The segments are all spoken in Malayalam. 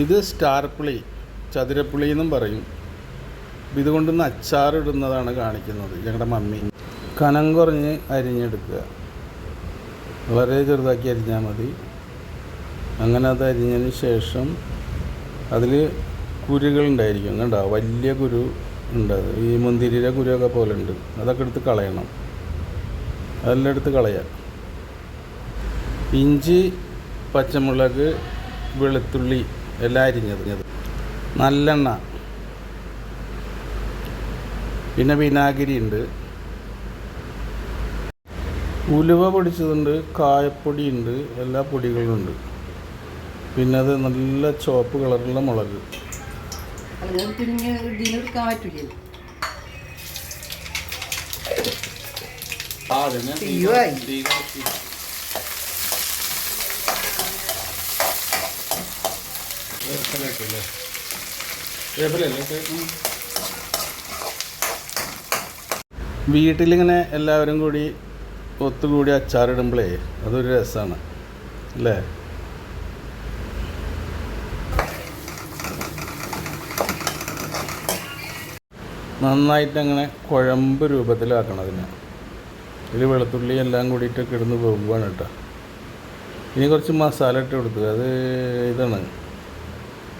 ഇത് സ്റ്റാർ പുളി ചതുരപ്പുളി എന്നും പറയും. ഇതുകൊണ്ടൊന്ന് അച്ചാറിടുന്നതാണ് കാണിക്കുന്നത് ഞങ്ങളുടെ മമ്മി. കനം കുറഞ്ഞ് അരിഞ്ഞെടുക്കുക. വളരെ ചെറുതാക്കി അരിഞ്ഞാൽ മതി. അങ്ങനെ അത് അരിഞ്ഞതിന് ശേഷം അതിൽ കുരുകളുണ്ടായിരിക്കും കണ്ടോ? വലിയ കുരു ഉണ്ട് ഈ മുന്തിരിയുടെ കുരുവൊക്കെ പോലെ ഉണ്ട്. അതൊക്കെ എടുത്ത് കളയണം. അതെല്ലാം എടുത്ത് കളയാം. ഇഞ്ചി പച്ചമുളക് വെളുത്തുള്ളി എല്ലാം അരിഞ്ഞത് നല്ലെണ്ണ. പിന്നെ വിനാഗിരി ഉണ്ട് ഉലുവ പൊടിച്ചതുണ്ട് കായപ്പൊടി ഉണ്ട് എല്ലാ പൊടികളും ഉണ്ട്. പിന്നെ അത് നല്ല ചുവപ്പ് കളറുള്ള മുളക്. അല്ലെങ്കിൽ പിന്നെ ഇതിന് വീട്ടിലിങ്ങനെ എല്ലാവരും കൂടി ഒത്തുകൂടി അച്ചാറിടുമ്പോഴേ അതൊരു രസമാണ് അല്ലേ? നന്നായിട്ട് അങ്ങനെ കുഴമ്പ് രൂപത്തിലാക്കണം അതിനെ. ഇതിൽ വെളുത്തുള്ളി എല്ലാം കൂടിയിട്ട് കിടന്ന് പോകുകയാണ് കേട്ടോ. ഇനി കുറച്ച് മസാല ഇട്ട് കൊടുത്തു അത് ഇതാണ്.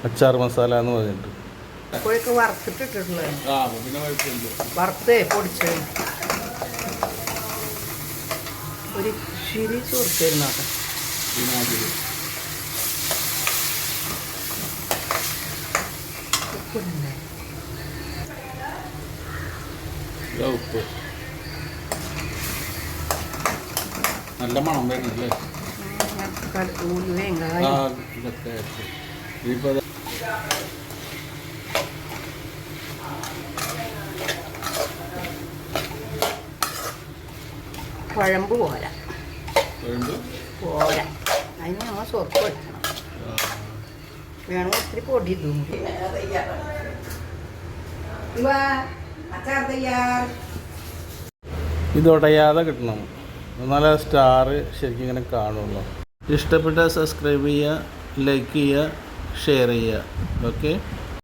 അച്ചാർ മസാല എന്ന് പറഞ്ഞിട്ട്. വറുത്തേ ഒരു കേട്ടോ ഉപ്പ്. നല്ല മണം വരുന്നല്ലേ ഉം, കട- ഉലുവയും ആ കായും ഇതൊക്കെ ഇനിയിപ്പോൾ കുഴമ്പ് പോരാ പോരാ അതിന് നമ്മൾ സോപ്പ് വെക്കണം വേണമെങ്കിൽ ഒത്തിരി പൊടി ഇതും അച്ചാർ തയ്യാർ ഇത് ഉടയാതെ കിട്ടണം. എന്നാലേ സ്റ്റാർ ശരിക്കും ഇങ്ങനെ കാണുള്ളൂ. ഇഷ്ടപ്പെട്ട സബ്സ്ക്രൈബ് ചെയ്യുക ലൈക്ക് ചെയ്യുക ഷെയർ ചെയ്യുക ഓക്കെ